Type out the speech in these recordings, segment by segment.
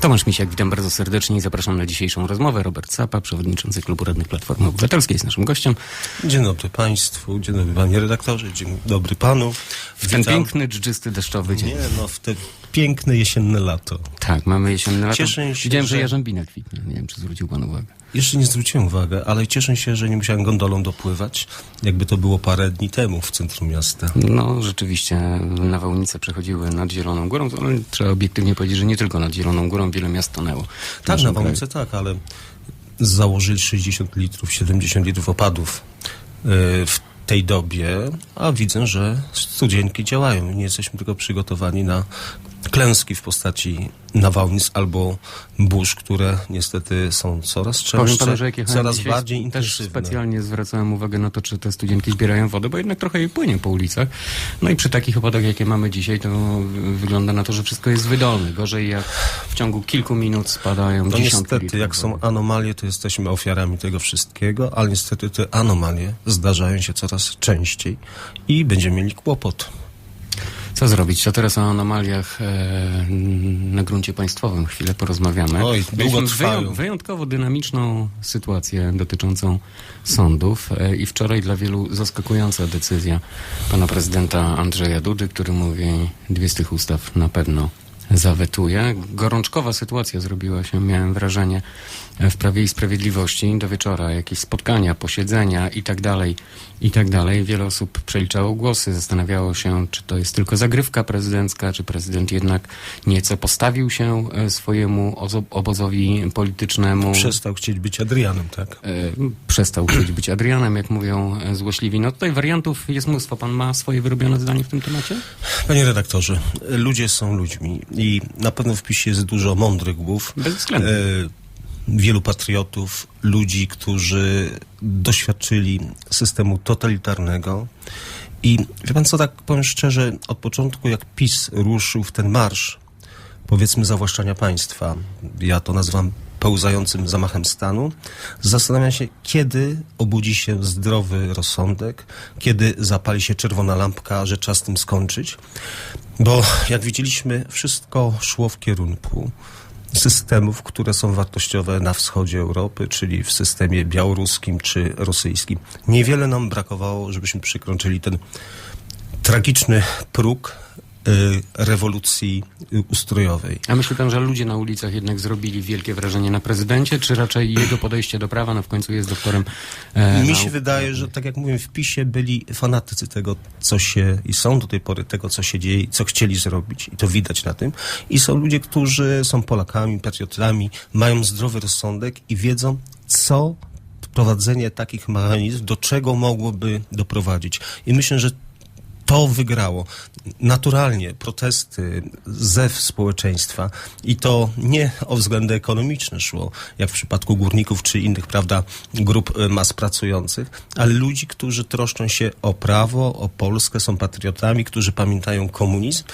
Tomasz Misiak, witam bardzo serdecznie i zapraszam na dzisiejszą rozmowę. Robert Sapa, przewodniczący Klubu Radnych Platformy Obywatelskiej jest naszym gościem. Dzień dobry Państwu, dzień dobry Panie redaktorze, dzień dobry Panu. W ten piękny, dżdżysty, deszczowy dzień. Nie, no w te piękne jesienne lato. Tak, mamy jesienne lato. Cieszę się, Widziałem, że, że- jarzębina kwitnie. Nie wiem, czy zwrócił Pan uwagę. Jeszcze nie zwróciłem uwagi, ale cieszę się, że nie musiałem gondolą dopływać, jakby to było parę dni temu w centrum miasta. No, rzeczywiście nawałnice przechodziły nad Zieloną Górą, ale trzeba obiektywnie powiedzieć, że nie tylko nad Zieloną Górą, wiele miast tonęło. Tak, naszym na kraju. Tak, ale założyli 60 litrów, 70 litrów opadów e, w tej dobie, a widzę, że studzienki działają. Nie jesteśmy tylko przygotowani na klęski w postaci nawałnic albo burz, które niestety są coraz Powiem częstsze, panu, że coraz bardziej też intensywne. specjalnie zwracałem uwagę na to, czy te studzienki zbierają wodę, bo jednak trochę jej płynie po ulicach. No i przy takich opadach, jakie mamy dzisiaj, to wygląda na to, że wszystko jest wydolne. Gorzej jak w ciągu kilku minut spadają No niestety, jak są anomalie, to jesteśmy ofiarami tego wszystkiego, ale niestety te anomalie zdarzają się coraz częściej i będziemy mieli kłopot. Co zrobić? To teraz o anomaliach e, na gruncie państwowym chwilę porozmawiamy. Oj, długo wyją- wyjątkowo dynamiczną sytuację dotyczącą sądów e, i wczoraj dla wielu zaskakująca decyzja pana prezydenta Andrzeja Dudy, który mówi, dwie z tych ustaw na pewno zawetuje. Gorączkowa sytuacja zrobiła się, miałem wrażenie, w Prawie i Sprawiedliwości do wieczora. Jakieś spotkania, posiedzenia i tak dalej, i tak dalej. Wiele osób przeliczało głosy, zastanawiało się, czy to jest tylko zagrywka prezydencka, czy prezydent jednak nieco postawił się e, swojemu ozo- obozowi politycznemu. Przestał chcieć być Adrianem, tak? E, przestał chcieć być Adrianem, jak mówią e, złośliwi. No tutaj wariantów jest mnóstwo. Pan ma swoje wyrobione zdanie w tym temacie? Panie redaktorze, ludzie są ludźmi i na pewno w PiSie jest dużo mądrych głów. Bez względu. Wielu patriotów, ludzi, którzy doświadczyli systemu totalitarnego. I wie pan co, tak powiem szczerze, od początku jak PiS ruszył w ten marsz, powiedzmy zawłaszczania państwa, ja to nazywam pełzającym zamachem stanu, zastanawiam się, kiedy obudzi się zdrowy rozsądek, kiedy zapali się czerwona lampka, że czas tym skończyć. Bo jak widzieliśmy, wszystko szło w kierunku systemów, które są wartościowe na wschodzie Europy, czyli w systemie białoruskim czy rosyjskim. Niewiele nam brakowało, żebyśmy przekroczyli ten tragiczny próg rewolucji y, ustrojowej. A myśli pan, że ludzie na ulicach jednak zrobili wielkie wrażenie na prezydencie, czy raczej jego podejście do prawa, no w końcu jest doktorem e, Mi nauk się wydaje, że tak jak mówiłem, w PiSie byli fanatycy tego, co się i są do tej pory tego, co się dzieje i co chcieli zrobić. I to widać na tym. I są ludzie, którzy są Polakami, patriotami, mają zdrowy rozsądek i wiedzą, co wprowadzenie takich mechanizmów, do czego mogłoby doprowadzić. I myślę, że to wygrało. Naturalnie protesty, zew społeczeństwa i to nie o względy ekonomiczne szło, jak w przypadku górników czy innych, prawda, grup e, mas pracujących, ale ludzi, którzy troszczą się o prawo, o Polskę, są patriotami, którzy pamiętają komunizm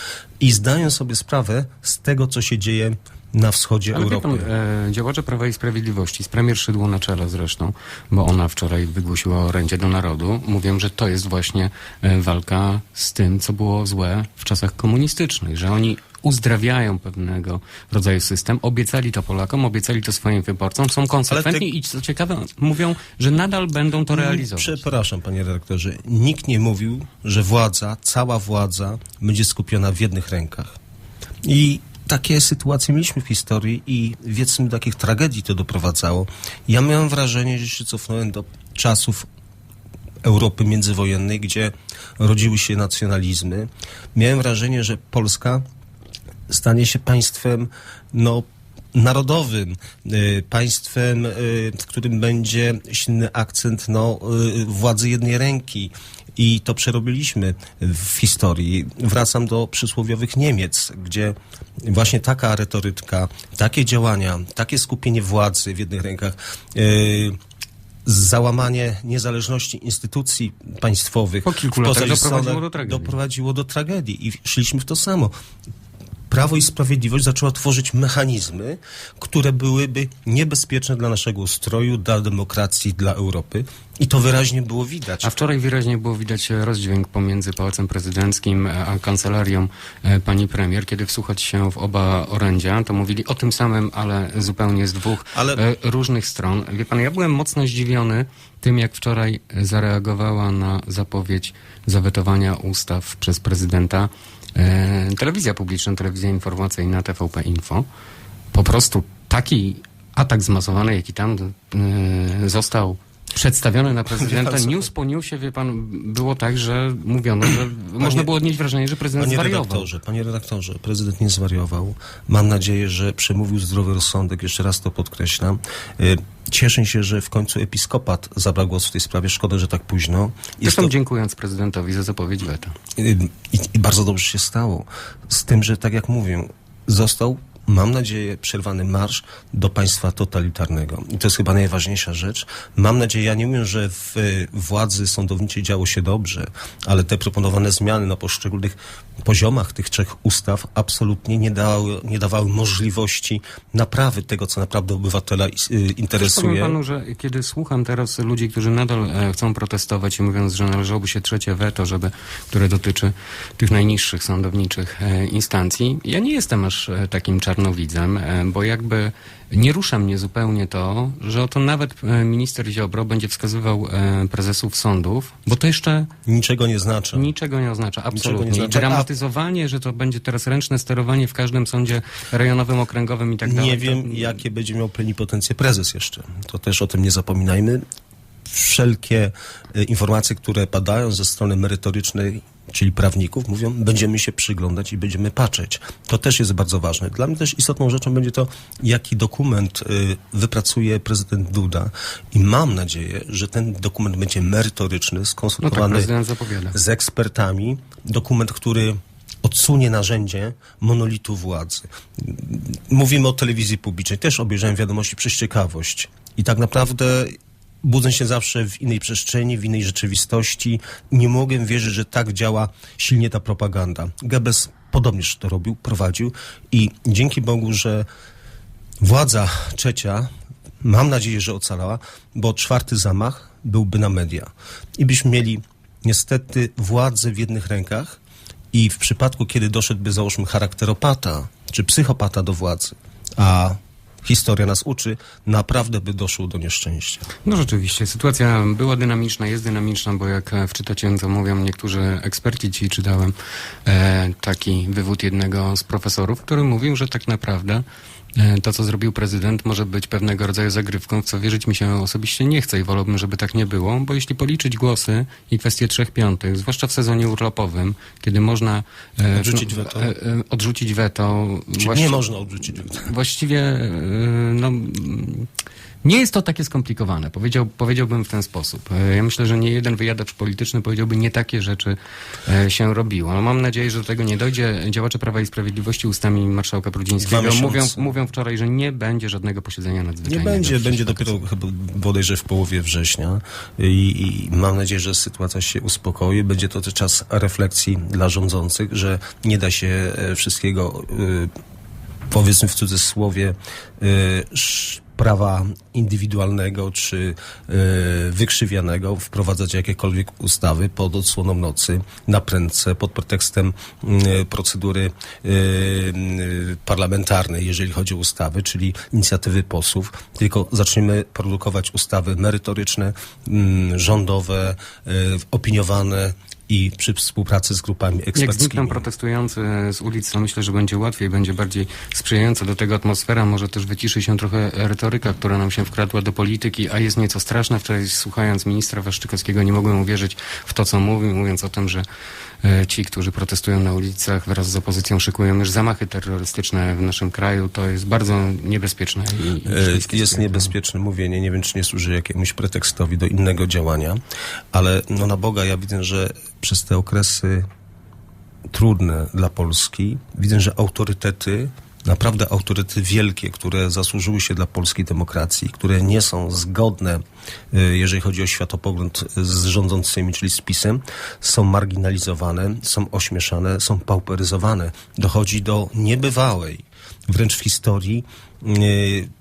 i zdają sobie sprawę z tego, co się dzieje na wschodzie Ale Europy. pan, e, działacze Prawa i Sprawiedliwości, z premier Szydło na czele zresztą, bo ona wczoraj wygłosiła orędzie do narodu, mówią, że to jest właśnie e, walka z tym, co było złe w czasach komunistycznych, że oni uzdrawiają pewnego rodzaju system, obiecali to Polakom, obiecali to swoim wyborcom, są konsekwentni i co ciekawe, mówią, że nadal będą to realizować. Przepraszam, panie redaktorze. Nikt nie mówił, że władza, cała władza będzie skupiona w jednych rękach. I takie sytuacje mieliśmy w historii i wiedzmy, do jakich tragedii to doprowadzało. Ja miałem wrażenie, że się cofnąłem do czasów Europy międzywojennej, gdzie rodziły się nacjonalizmy. Miałem wrażenie, że Polska stanie się państwem, no, narodowym, y, państwem, y, w którym będzie silny akcent no, y, władzy jednej ręki. I to przerobiliśmy w historii. Wracam do przysłowiowych Niemiec, gdzie właśnie taka retoryka, takie działania, takie skupienie władzy w jednych rękach, załamanie niezależności instytucji państwowych Po kilku latach doprowadziło do tragedii. doprowadziło do tragedii i szliśmy w to samo. Prawo i Sprawiedliwość zaczęła tworzyć mechanizmy, które byłyby niebezpieczne dla naszego ustroju, dla demokracji, dla Europy. I to wyraźnie było widać. A wczoraj wyraźnie było widać rozdźwięk pomiędzy Pałacem Prezydenckim a kancelarią e, pani premier. Kiedy wsłuchać się w oba orędzia, to mówili o tym samym, ale zupełnie z dwóch Ale- e, różnych stron. Wie pan, ja byłem mocno zdziwiony tym, jak wczoraj zareagowała na zapowiedź zawetowania ustaw przez prezydenta e, telewizja publiczna, telewizja informacyjna TVP Info. Po prostu taki atak zmasowany, jaki tam e, został przedstawiony na prezydenta, news po newsie, wie pan, było tak, że mówiono, że można było odnieść wrażenie, że prezydent Panie zwariował. redaktorze, panie redaktorze, prezydent nie zwariował. Mam nadzieję, że przemówił zdrowy rozsądek, jeszcze raz to podkreślam. Y, Cieszę się, że w końcu episkopat zabrał głos w tej sprawie. Szkoda, że tak późno. Jest Zresztą to, dziękując prezydentowi za zapowiedź weta. y, i, I bardzo dobrze się stało. Z tym, że tak jak mówię, został, mam nadzieję, przerwany marsz do państwa totalitarnego. I to jest chyba najważniejsza rzecz. Mam nadzieję, ja nie mówię, że w y, władzy sądowniczej działo się dobrze, ale te proponowane zmiany na poszczególnych poziomach tych trzech ustaw absolutnie nie dawały, nie dawały możliwości naprawy tego, co naprawdę obywatela y, Powiem interesuje. panu, że kiedy słucham teraz ludzi, którzy nadal e, chcą protestować i mówiąc, że należałoby się trzecie weto, żeby, które dotyczy tych najniższych sądowniczych e, instancji, ja nie jestem aż e, takim czarnowidzem, bo jakby nie rusza mnie zupełnie to, że oto nawet e, minister Ziobro będzie wskazywał e, prezesów sądów, bo to jeszcze Niczego nie znaczy. niczego nie oznacza, absolutnie. nie znaczy. Dramatyzowanie, że to będzie teraz ręczne sterowanie w każdym sądzie rejonowym, okręgowym i tak dalej. Nie to- wiem, jakie będzie miał plenipotencję prezes jeszcze. To też o tym nie zapominajmy. Wszelkie e, informacje, które padają ze strony merytorycznej, czyli prawników, mówią, będziemy się przyglądać i będziemy patrzeć. To też jest bardzo ważne. Dla mnie też istotną rzeczą będzie to, jaki dokument y, wypracuje prezydent Duda. I mam nadzieję, że ten dokument będzie merytoryczny, No tak, skonsultowany prezydent zapowiada. z ekspertami. Dokument, który odsunie narzędzie monolitu władzy. Mówimy o telewizji publicznej. Też obejrzałem wiadomości przez ciekawość. I tak naprawdę budzę się zawsze w innej przestrzeni, w innej rzeczywistości. Nie mogę wierzyć, że tak działa silnie ta propaganda. Goebbels podobnież to robił, prowadził i dzięki Bogu, że władza trzecia, mam nadzieję, że ocalała, bo czwarty zamach byłby na media. I byśmy mieli niestety władzę w jednych rękach i w przypadku, kiedy doszedłby, załóżmy, charakteropata czy psychopata do władzy, a historia nas uczy, naprawdę by doszło do nieszczęścia. No rzeczywiście, sytuacja była dynamiczna, jest dynamiczna, bo jak wczytacie, co mówią niektórzy eksperci, ci czytałem e, taki wywód jednego z profesorów, który mówił, że tak naprawdę to, co zrobił prezydent, może być pewnego rodzaju zagrywką, w co wierzyć mi się osobiście nie chce i wolałbym, żeby tak nie było, bo jeśli policzyć głosy i kwestie trzech piątych, zwłaszcza w sezonie urlopowym, kiedy można e, Odrzucić w- weto. E, e, odrzucić weto Czyli właści- nie można odrzucić. Właściwie e, no, nie jest to takie skomplikowane, Powiedział, powiedziałbym w ten sposób. E, Ja myślę, że nie jeden wyjadacz polityczny powiedziałby, nie takie rzeczy e, się robiło. No, mam nadzieję, że do tego nie dojdzie. Działacze Prawa i Sprawiedliwości ustami marszałka Brudzińskiego mówią, mówią wczoraj, że nie będzie żadnego posiedzenia Nie nadzwyczajnego. będzie, w będzie przyszłych dopiero chyba bodajże w połowie września I, i mam nadzieję, że sytuacja się uspokoi. Będzie to czas refleksji dla rządzących, że nie da się e, wszystkiego, powiedzmy w cudzysłowie, sz- prawa indywidualnego czy e, wykrzywianego wprowadzać jakiekolwiek ustawy pod odsłoną nocy, na prędce, pod pretekstem mm, procedury e, mm, parlamentarnej, jeżeli chodzi o ustawy, czyli inicjatywy posłów, tylko zaczniemy produkować ustawy merytoryczne, mm, rządowe, e, opiniowane i przy współpracy z grupami Jak znikną eksperckimi. protestujący z ulic, to myślę, że będzie łatwiej, będzie bardziej sprzyjająca do tego atmosfera. Może też wyciszy się trochę retoryka, która nam się wkradła do polityki, a jest nieco straszna. Wczoraj słuchając ministra Waszczykowskiego nie mogłem uwierzyć w to, co mówił, mówiąc o tym, że ci, którzy protestują na ulicach wraz z opozycją szykują już zamachy terrorystyczne w naszym kraju. To jest bardzo niebezpieczne. I, E, Jest niebezpieczne mówienie, nie wiem, czy nie służy jakiemuś pretekstowi do innego działania, ale no na Boga ja widzę, że przez te okresy trudne dla Polski, widzę, że autorytety, naprawdę autorytety wielkie, które zasłużyły się dla polskiej demokracji, które nie są zgodne, e, jeżeli chodzi o światopogląd z rządzącymi, czyli z PiSem, są marginalizowane, są ośmieszane, są pauperyzowane. Dochodzi do niebywałej, wręcz w historii, y,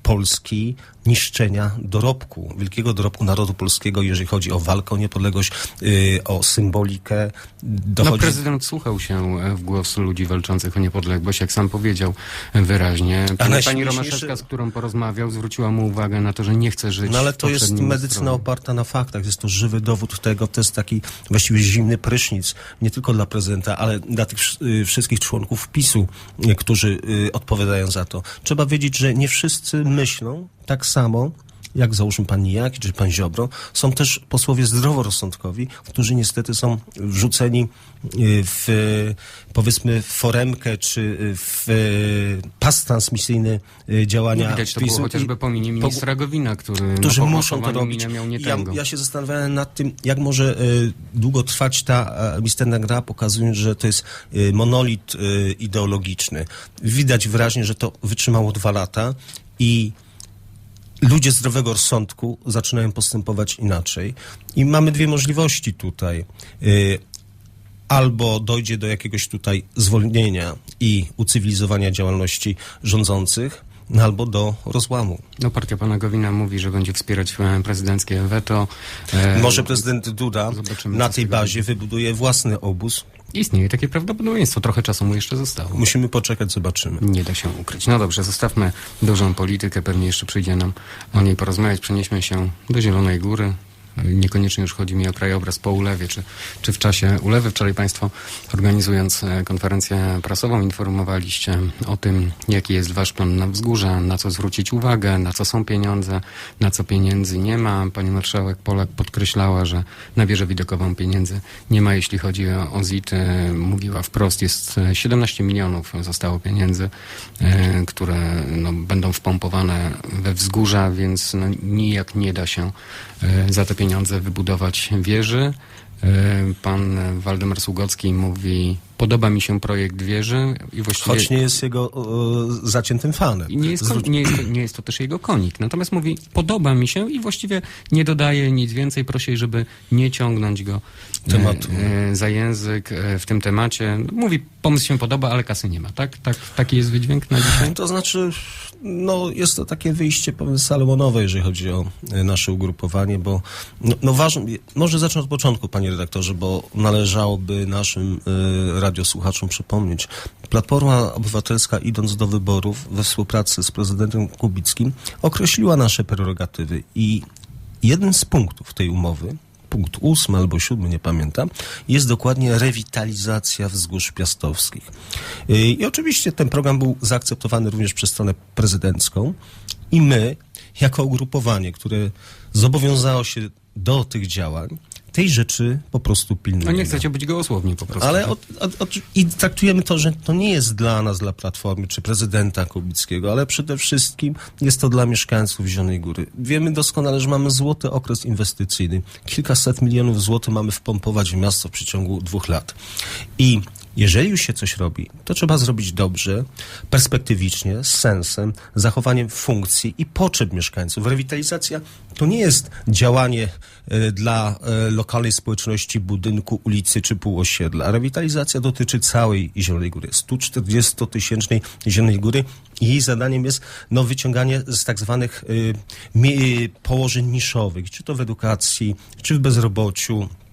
Polski niszczenia dorobku, wielkiego dorobku narodu polskiego, jeżeli chodzi o walkę o niepodległość, y, o symbolikę. No, Dochodzi... prezydent słuchał się e, w głos ludzi walczących o niepodległość, jak sam powiedział e, wyraźnie. Pani, pani najśmieszniejsze- Romaszewska, z którą porozmawiał, zwróciła mu uwagę na to, że nie chce żyć No ale to jest medycyna ustroju. oparta na faktach, jest to żywy dowód tego, to jest taki właściwie zimny prysznic, nie tylko dla prezydenta, ale dla tych y, wszystkich członków PiSu, y, którzy y, odpowiadają za to. Trzeba wiedzieć, że nie wszyscy myślą tak samo, jak załóżmy pan Nijaki czy pan Ziobro, są też posłowie zdroworozsądkowi, którzy niestety są wrzuceni y, w, powiedzmy, w foremkę czy w y, pas transmisyjny y, działania Widać to PiSu. było chociażby po minie ministra Gowina, który którzy na muszą to robić. miał nie Ja, ja się zastanawiałem nad tym, jak może długo trwać ta misterna gra, pokazując, że to jest monolit ideologiczny. Widać wyraźnie, że to wytrzymało dwa lata i ludzie zdrowego rozsądku zaczynają postępować inaczej. I mamy dwie możliwości tutaj. Y, albo dojdzie do jakiegoś tutaj zwolnienia i ucywilizowania działalności rządzących, albo do rozłamu. No, partia pana Gowina mówi, że będzie wspierać e, prezydenckie weto. E, Może prezydent Duda na tej bazie wybuduje własny obóz. Istnieje takie prawdopodobieństwo, trochę czasu mu jeszcze zostało. Musimy poczekać, zobaczymy. Nie da się ukryć. No dobrze, zostawmy dużą politykę, pewnie jeszcze przyjdzie nam o niej porozmawiać. Przenieśmy się do Zielonej Góry. Niekoniecznie już chodzi mi o krajobraz po ulewie, czy, czy w czasie ulewy. Wczoraj Państwo, organizując e, konferencję prasową, informowaliście o tym, jaki jest Wasz plan na wzgórza, na co zwrócić uwagę, na co są pieniądze, na co pieniędzy nie ma. Pani marszałek Polak podkreślała, że na wieżę widokową pieniędzy nie ma, jeśli chodzi o, ZIT. e, Mówiła wprost, jest e, 17 milionów zostało pieniędzy, e, które no, będą wpompowane we wzgórza, więc no, nijak nie da się e, za te pieniądze wybudować wieży. E, Pan Waldemar Sługocki mówi, podoba mi się projekt wieży i właściwie... Choć nie jest jego e, zaciętym fanem. Nie jest, kon- nie, jest, nie jest to też jego konik. Natomiast mówi, podoba mi się i właściwie nie dodaje nic więcej. Prosi, żeby nie ciągnąć go e, Tematu. e, za język e, w tym temacie. Mówi, pomysł się podoba, ale kasy nie ma. Tak? tak taki jest wydźwięk na dzisiaj? To znaczy, no, jest to takie wyjście, powiem, salomonowe, jeżeli chodzi o e, nasze ugrupowanie, bo no, no ważne, może zacznę od początku, panie redaktorze, bo należałoby naszym e, radiosłuchaczom przypomnieć. Platforma Obywatelska, idąc do wyborów we współpracy z prezydentem Kubickim, określiła nasze prerogatywy i jeden z punktów tej umowy, punkt ósmy albo siódmy, nie pamiętam, jest dokładnie rewitalizacja wzgórz piastowskich. I oczywiście ten program był zaakceptowany również przez stronę prezydencką i my, jako ugrupowanie, które zobowiązało się do tych działań, tej rzeczy po prostu No pilnujemy. nie chcecie być gołosłowni po prostu. Ale tak? od, od, od, i traktujemy to, że to nie jest dla nas, dla Platformy czy prezydenta Kubickiego, ale przede wszystkim jest to dla mieszkańców Zielonej Góry. Wiemy doskonale, że mamy złoty okres inwestycyjny. Kilkaset milionów złotych mamy wpompować w miasto w przeciągu dwóch lat. I jeżeli już się coś robi, to trzeba zrobić dobrze, perspektywicznie, z sensem, zachowaniem funkcji i potrzeb mieszkańców. Rewitalizacja to nie jest działanie e, dla e, lokalnej społeczności budynku, ulicy czy półosiedla. Rewitalizacja dotyczy całej Zielonej Góry, 140-tysięcznej Zielonej Góry jej zadaniem jest no, wyciąganie z tak zwanych mi, położeń niszowych, czy to w edukacji, czy w bezrobociu, e,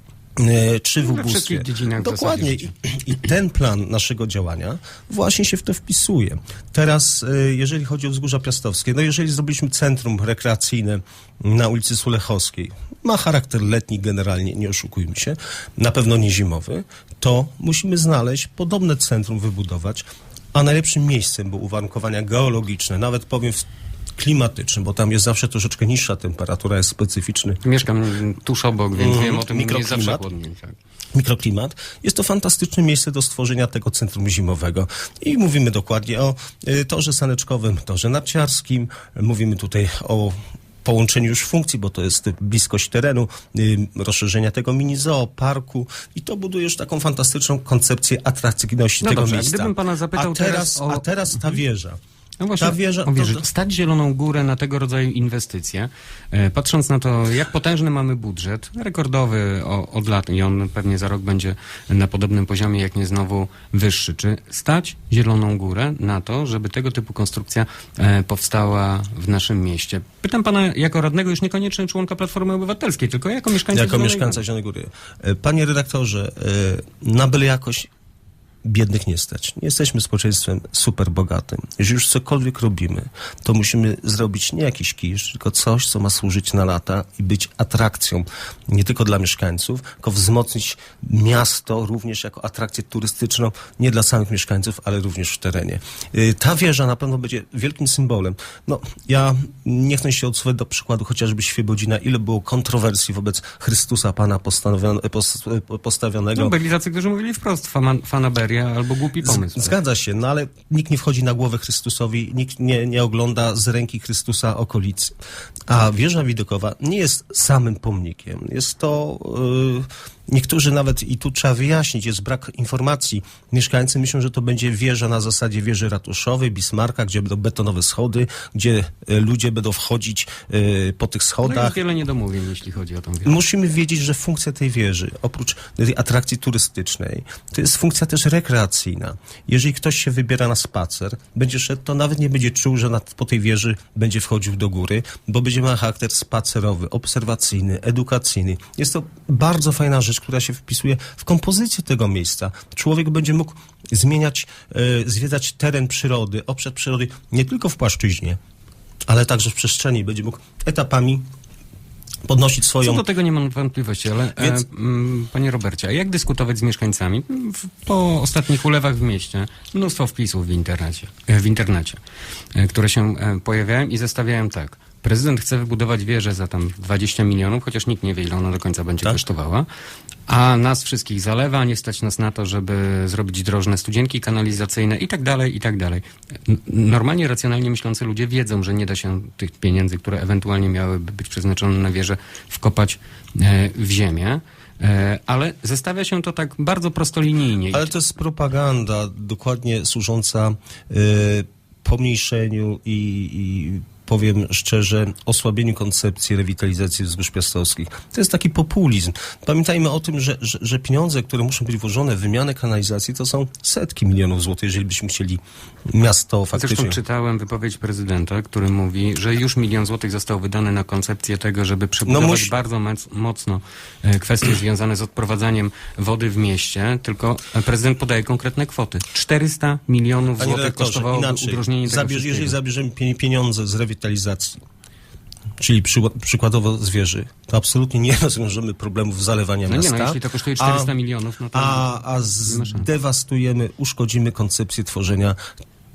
czy w ubóstwie. wszystkich dziedzinach w Dokładnie. zasadzie I, I ten plan naszego działania właśnie się w to wpisuje. Teraz, e, jeżeli chodzi o wzgórza piastowskie, no jeżeli zrobiliśmy centrum rekreacyjne na ulicy Sulechowskiej, ma charakter letni generalnie, nie oszukujmy się, na pewno nie zimowy, to musimy znaleźć podobne centrum, wybudować, a najlepszym miejscem było uwarunkowania geologiczne, nawet powiem w klimatyczne, bo tam jest zawsze troszeczkę niższa temperatura, jest specyficzny Mieszkam tuż obok, więc Mhm. wiem o tym, nie zawsze Mikroklimat. chłodniej. Tak. mikroklimat. Jest to fantastyczne miejsce do stworzenia tego centrum zimowego. I mówimy dokładnie o y, torze saneczkowym, torze narciarskim. Mówimy tutaj o połączeniu już funkcji, bo to jest bliskość terenu, y, rozszerzenia tego mini zoo, parku i to buduje już taką fantastyczną koncepcję atrakcyjności No tego dobrze, miejsca. gdybym pana zapytał a teraz, teraz o- A teraz ta wieża. No właśnie, Ta wieża- mówię, to- stać Zieloną Górę na tego rodzaju inwestycje, e, patrząc na to, jak potężny mamy budżet, rekordowy od lat i on pewnie za rok będzie na podobnym poziomie, jak nie znowu wyższy. Czy stać Zieloną Górę na to, żeby tego typu konstrukcja e, powstała w naszym mieście? Pytam pana jako radnego, już niekoniecznie członka Platformy Obywatelskiej, tylko jako mieszkańca Jako Zielonej mieszkańca Góry. Zielonej Góry. E, Panie redaktorze, na byle jakoś biednych nie stać. Nie jesteśmy społeczeństwem super bogatym. Jeżeli już cokolwiek robimy, to musimy zrobić nie jakiś kisz, tylko coś, co ma służyć na lata i być atrakcją nie tylko dla mieszkańców, tylko wzmocnić miasto również jako atrakcję turystyczną nie dla samych mieszkańców, ale również w terenie. Y, Ta wieża na pewno będzie wielkim symbolem. No, ja nie chcę się odsuwać do przykładu chociażby Świebodzina, ile było kontrowersji wobec Chrystusa Pana postawionego. No, byli tacy, którzy mówili wprost, fama, fanaberia albo głupi pomysł. Z- Zgadza się, no ale nikt nie wchodzi na głowę Chrystusowi, nikt nie, nie ogląda z ręki Chrystusa okolicy. A wieża widokowa nie jest samym pomnikiem. Jest to. Yy, niektórzy nawet, i tu trzeba wyjaśnić, jest brak informacji. Mieszkańcy myślą, że to będzie wieża na zasadzie wieży ratuszowej, Bismarka, gdzie będą betonowe schody, gdzie y, ludzie będą wchodzić y, po tych No schodach. jest wiele niedomówień, jeśli chodzi o tą wieżę. Musimy wiedzieć, że funkcja tej wieży, oprócz tej atrakcji turystycznej, to jest funkcja też rekreacyjna. Jeżeli ktoś się wybiera na spacer, będzie szedł, to nawet nie będzie czuł, że po tej wieży będzie wchodził do góry, bo będzie miał charakter spacerowy, obserwacyjny, edukacyjny. Jest to bardzo fajna rzecz, która się wpisuje w kompozycję tego miejsca. Człowiek będzie mógł zmieniać, e, zwiedzać teren przyrody, obszar przyrody nie tylko w płaszczyźnie, ale także w przestrzeni. Będzie mógł etapami podnosić swoją Co do tego nie mam wątpliwości, ale Więc- e, mm, panie Robercie, a jak dyskutować z mieszkańcami? W, po ostatnich ulewach w mieście mnóstwo wpisów w internecie, e, w internecie e, które się e, pojawiają i zestawiają tak. Prezydent chce wybudować wieżę za tam 20 milionów, chociaż nikt nie wie, ile ona do końca będzie Tak. kosztowała. A nas wszystkich zalewa, nie stać nas na to, żeby zrobić drożne studzienki kanalizacyjne i tak dalej, i tak dalej. Normalnie, racjonalnie myślący ludzie wiedzą, że nie da się tych pieniędzy, które ewentualnie miałyby być przeznaczone na wieżę, wkopać e, w ziemię. E, ale zestawia się to tak bardzo prostolinijnie. Ale to jest propaganda dokładnie służąca y, pomniejszeniu i, i powiem szczerze, osłabieniu koncepcji rewitalizacji wzgórz piastowskich. To jest taki populizm. Pamiętajmy o tym, że, że, że pieniądze, które muszą być włożone w wymianę kanalizacji, to są setki milionów złotych, jeżeli byśmy chcieli miasto faktycznie... Zresztą czytałem wypowiedź prezydenta, który mówi, że już milion złotych został wydany na koncepcję tego, żeby przebudować musi- bardzo mocno e, kwestie związane z odprowadzaniem wody w mieście, tylko prezydent podaje konkretne kwoty. 400 milionów złotych kosztowałoby inaczej, udrożnienie tego zabierz, jeżeli zabierzemy pie- pieniądze z rewitalizacji, czyli przy, przykładowo zwierzy, to absolutnie nie rozwiążemy problemów zalewania No nie, miasta. no jeśli to kosztuje 400 milionów, no to... A, a zdewastujemy, uszkodzimy koncepcję tworzenia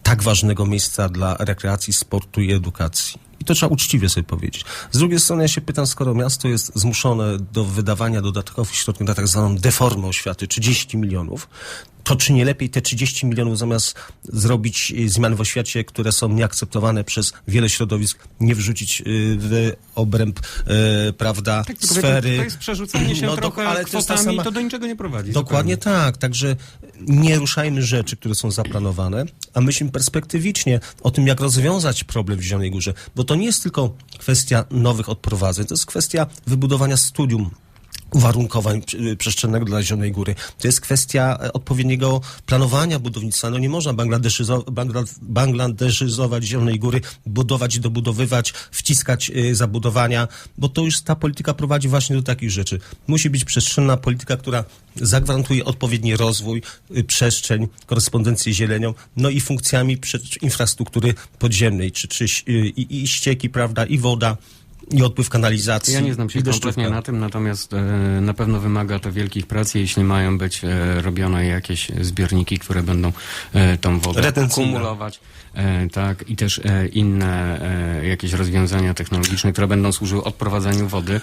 tak ważnego miejsca dla rekreacji, sportu i edukacji. I to trzeba uczciwie sobie powiedzieć. Z drugiej strony ja się pytam, skoro miasto jest zmuszone do wydawania dodatkowych środków na tak zwaną deformę oświaty, 30 milionów, to czy nie lepiej te 30 milionów zamiast zrobić y, zmiany w oświacie, które są nieakceptowane przez wiele środowisk, nie wrzucić y, w obręb, y, prawda, Tak, sfery. To jest przerzucenie się No, do- trochę ale to jest ta kwotami, sama- to do niczego nie prowadzi. Dokładnie tak, także nie ruszajmy rzeczy, które są zaplanowane, a myślmy perspektywicznie o tym, jak rozwiązać problem w Zielonej Górze, bo to nie jest tylko kwestia nowych odprowadzeń, to jest kwestia wybudowania studium uwarunkowań przy- przestrzennego dla Zielonej Góry. To jest kwestia e, odpowiedniego planowania budownictwa. No nie można bangladeszyzo- bangla- bangladeszyzować Zielonej Góry, budować dobudowywać, wciskać y, zabudowania, bo to już ta polityka prowadzi właśnie do takich rzeczy. Musi być przestrzenna polityka, która zagwarantuje odpowiedni rozwój, y, przestrzeń, korespondencję zielenią, no i funkcjami infrastruktury podziemnej, czy, czy y, i, i ścieki, prawda, i woda, i odpływ kanalizacji. Ja nie znam się kompletnie na tym, natomiast e, na pewno wymaga to wielkich prac, jeśli mają być e, robione jakieś zbiorniki, które będą e, tą wodę kumulować. E, tak, i też e, inne e, jakieś rozwiązania technologiczne, które będą służyły odprowadzaniu wody,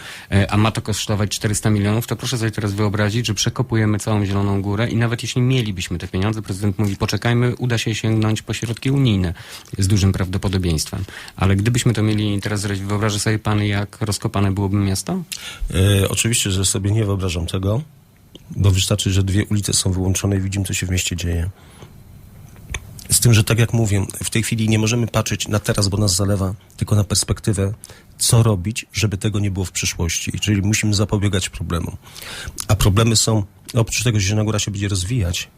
a ma to kosztować 400 milionów, to proszę sobie teraz wyobrazić, że przekopujemy całą Zieloną Górę i nawet jeśli mielibyśmy te pieniądze, prezydent mówi, poczekajmy, uda się sięgnąć po środki unijne z dużym prawdopodobieństwem. Ale gdybyśmy to mieli teraz wyobraża sobie pan, jak rozkopane byłoby miasto? Oczywiście, że sobie nie wyobrażam tego, bo wystarczy, że dwie ulice są wyłączone i widzimy, co się w mieście dzieje. Jest tym, że tak jak mówię, w tej chwili nie możemy patrzeć na teraz, bo nas zalewa, tylko na perspektywę, co robić, żeby tego nie było w przyszłości. Czyli musimy zapobiegać problemom. A problemy są, oprócz tego, że Zielona Góra się będzie rozwijać,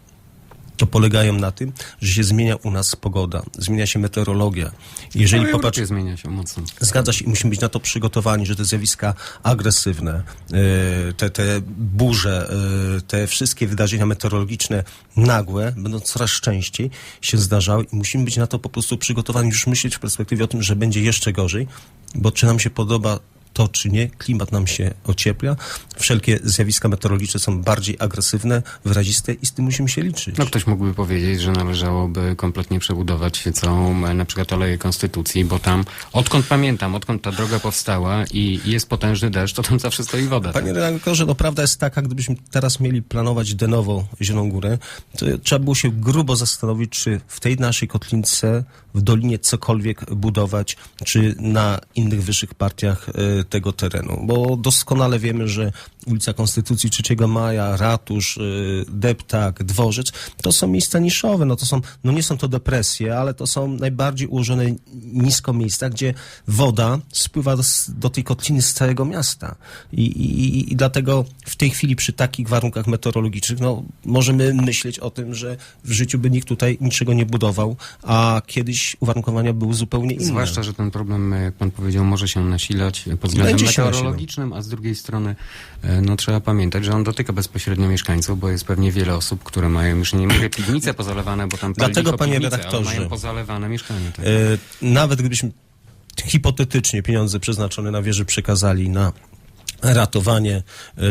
to polegają na tym, że się zmienia u nas pogoda, zmienia się meteorologia. Jeżeli no, popatrz, zmienia się mocno. Zgadza się i musimy być na to przygotowani, że te zjawiska agresywne, e, te, te burze, e, te wszystkie wydarzenia meteorologiczne nagłe będą coraz częściej się zdarzały i musimy być na to po prostu przygotowani, już myśleć w perspektywie o tym, że będzie jeszcze gorzej, bo czy nam się podoba to czy nie, klimat nam się ociepla, wszelkie zjawiska meteorologiczne są bardziej agresywne, wyraziste i z tym musimy się liczyć. No ktoś mógłby powiedzieć, że należałoby kompletnie przebudować całą e, na przykład Aleję Konstytucji, bo tam, odkąd pamiętam, odkąd ta droga powstała i jest potężny deszcz, to tam zawsze stoi woda. Panie redaktorze, no prawda jest taka, gdybyśmy teraz mieli planować de novo Zieloną Górę, to trzeba było się grubo zastanowić, czy w tej naszej kotlince, w Dolinie cokolwiek budować, czy na innych wyższych partiach e, tego terenu. Bo doskonale wiemy, że ulica Konstytucji 3 Maja, Ratusz, y, Deptak, Dworzec, to są miejsca niszowe, no to są, no nie są to depresje, ale to są najbardziej ułożone nisko miejsca, gdzie woda spływa do, do tej kotliny z całego miasta. I, i, I dlatego w tej chwili przy takich warunkach meteorologicznych, no możemy myśleć o tym, że w życiu by nikt tutaj niczego nie budował, a kiedyś uwarunkowania były zupełnie inne. Zwłaszcza, że ten problem, jak pan powiedział, może się nasilać pod względem meteorologicznym, a z drugiej strony e, no, trzeba pamiętać, że on dotyka bezpośrednio mieszkańców, bo jest pewnie wiele osób, które mają już nie mówię piwnice pozalewane, bo tam Dlatego, panie piwnice, redaktorze, mają pozalewane. Tak? E, nawet gdybyśmy hipotetycznie pieniądze przeznaczone na wieży przekazali na ratowanie e,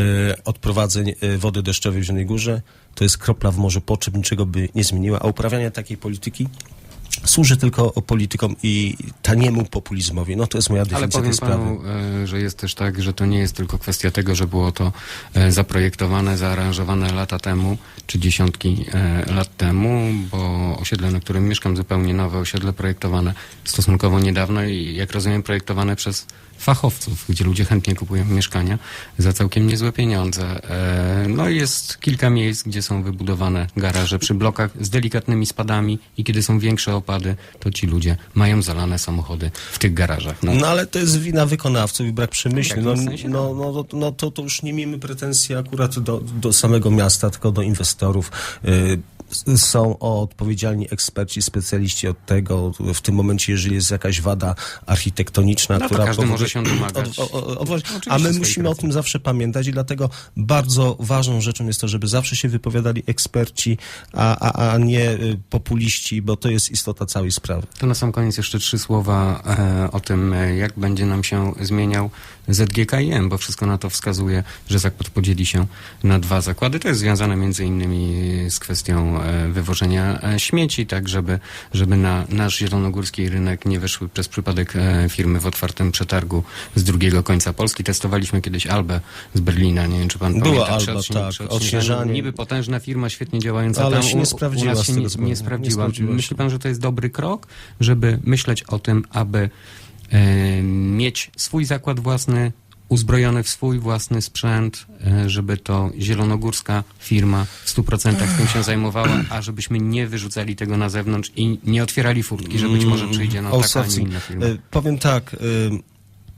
odprowadzeń e, wody deszczowej w Zielonej Górze, to jest kropla w morzu potrzeb, niczego by nie zmieniła, a uprawianie takiej polityki służy tylko politykom i taniemu populizmowi. No to jest moja Ale definicja powiem tej sprawy. panu, e, że jest też tak, że to nie jest tylko kwestia tego, że było to e, zaprojektowane, zaaranżowane lata temu, czy dziesiątki e, lat temu, bo osiedle, na którym mieszkam, zupełnie nowe osiedle projektowane stosunkowo niedawno i jak rozumiem projektowane przez fachowców, gdzie ludzie chętnie kupują mieszkania za całkiem niezłe pieniądze. E, No i jest kilka miejsc, gdzie są wybudowane garaże przy blokach z delikatnymi spadami i kiedy są większe opady, to ci ludzie mają zalane samochody w tych garażach. No, No ale to jest wina wykonawców i brak przemyśleń. No, no, no, to- no to, to już nie miejmy pretensji akurat do, do samego miasta, tylko do inwestorów. Y, są odpowiedzialni eksperci, specjaliści od tego. W tym momencie, jeżeli jest jakaś wada architektoniczna, No która powoduje- może się domagać. Od- A my musimy o tym zawsze pamiętać i dlatego bardzo ważną rzeczą jest to, żeby zawsze się wypowiadali eksperci, a, a, a nie y, populiści, bo to jest istota całej sprawy. To na sam koniec jeszcze trzy słowa e, o tym, e, jak będzie nam się zmieniał ZGKiM, bo wszystko na to wskazuje, że zakład podzieli się na dwa zakłady. To jest związane między innymi z kwestią e, wywożenia e, śmieci, tak żeby, żeby na nasz zielonogórski rynek nie weszły przez przypadek e, firmy w otwartym przetargu z drugiego końca Polski. Testowaliśmy kiedyś Albę z Berlina, nie wiem czy pan Była pamięta. Alba, przy odśnież- tak, przy odśnieżanie. Niby potężna firma, świetnie działająca Ale tam. się nie u- sprawdziła U tego nie, nie Nie sprawdziła. sprawdziła się. Myśli pan, że to jest dobry krok, żeby myśleć o tym, aby mieć swój zakład własny, uzbrojony w swój własny sprzęt, e, żeby to zielonogórska firma w 100% tym się zajmowała, a żebyśmy nie wyrzucali tego na zewnątrz i nie otwierali furtki, że być może przyjdzie no, taka, a nie inna firma. E, Powiem tak, e,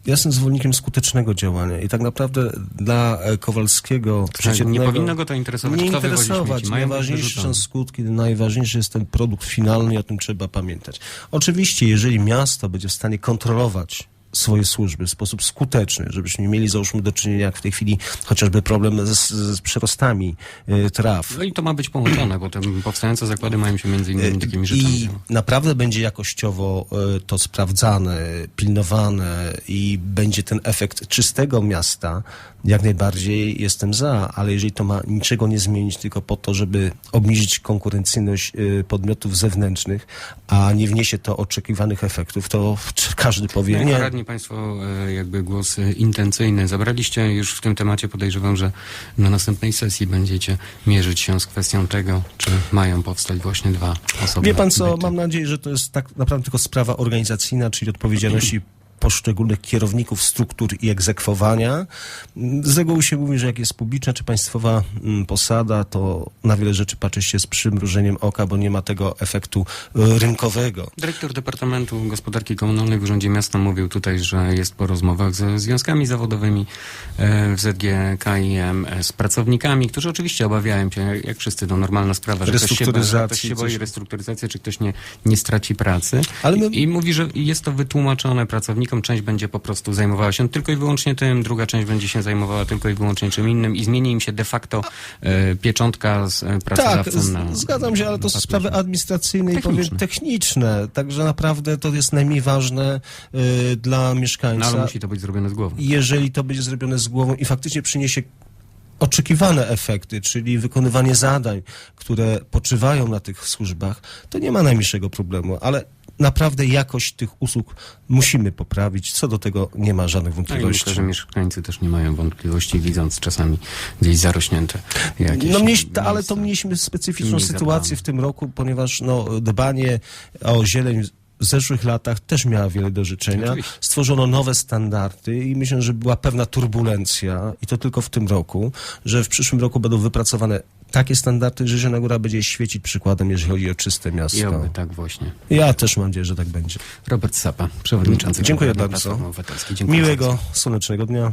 ja jestem zwolennikiem skutecznego działania i tak naprawdę dla e, Kowalskiego Tak, nie powinno go to interesować, Nie kto interesować. Najważniejsze są skutki, najważniejszy jest ten produkt finalny i o tym trzeba pamiętać. Oczywiście, jeżeli miasto będzie w stanie kontrolować swoje służby w sposób skuteczny, żebyśmy nie mieli, załóżmy, do czynienia, jak w tej chwili chociażby problem z, z przyrostami e, traw, No i to ma być połączone, bo te powstające zakłady mają się między innymi takimi rzeczami. E, I naprawdę będzie jakościowo e, to sprawdzane, pilnowane i będzie ten efekt czystego miasta, jak najbardziej jestem za, ale jeżeli to ma niczego nie zmienić, tylko po to, żeby obniżyć konkurencyjność e, podmiotów zewnętrznych, a nie wniesie to oczekiwanych efektów, to każdy powie No nie. Radni Państwo e, jakby głos intencyjny zabraliście już w tym temacie. Podejrzewam, że na następnej sesji będziecie mierzyć się z kwestią tego, czy mają powstać właśnie dwa osobne Wie pan co, byty. mam nadzieję, że to jest tak naprawdę tylko sprawa organizacyjna, czyli odpowiedzialności poszczególnych kierowników struktur i egzekwowania. Z reguły się mówi, że jak jest publiczna czy państwowa mm, posada, to na wiele rzeczy patrzy się z przymrużeniem oka, bo nie ma tego efektu rynkowego. Dyrektor Departamentu Gospodarki Komunalnej w Urzędzie Miasta mówił tutaj, że jest po rozmowach ze związkami zawodowymi e, w ZGKiM, e, z pracownikami, którzy oczywiście obawiają się, jak- wszyscy, to normalna sprawa, że ktoś się, boi- ktoś się boi restrukturyzacji, czy ktoś nie, nie straci pracy. Ale my- I, I mówi, że jest to wytłumaczone pracownikom, część będzie po prostu zajmowała się tylko i wyłącznie tym, druga część będzie się zajmowała tylko i wyłącznie czym innym i zmieni im się de facto e, pieczątka z e, Tak, pracodawcą z, na zgadzam się, ale to są sprawy administracyjne i powiem Techniczne. także naprawdę to jest najmniej ważne y, dla No, mieszkańca. ale musi to być zrobione z głową. jeżeli to będzie zrobione z głową i faktycznie przyniesie oczekiwane efekty, czyli wykonywanie zadań, które poczywają na tych służbach, to nie ma najmniejszego problemu, ale naprawdę jakość tych usług musimy poprawić. Co do tego nie ma żadnych i wątpliwości. myślę, że mieszkańcy też nie mają wątpliwości, widząc czasami gdzieś zarośnięte jakieś No mnieś, ta, ale to mieliśmy specyficzną sytuację w tym roku, ponieważ no, dbanie o zieleń w zeszłych latach też miała wiele do życzenia. Stworzono nowe standardy i myślę, że była pewna turbulencja i to tylko w tym roku, że w przyszłym roku będą wypracowane takie standardy, że Zielona Góra będzie świecić przykładem, jeżeli chodzi o czyste I miasto. oby tak właśnie. Ja też mam nadzieję, że tak będzie. Robert Sapa, przewodniczący Dziękuję bardzo. Miłego, słonecznego dnia.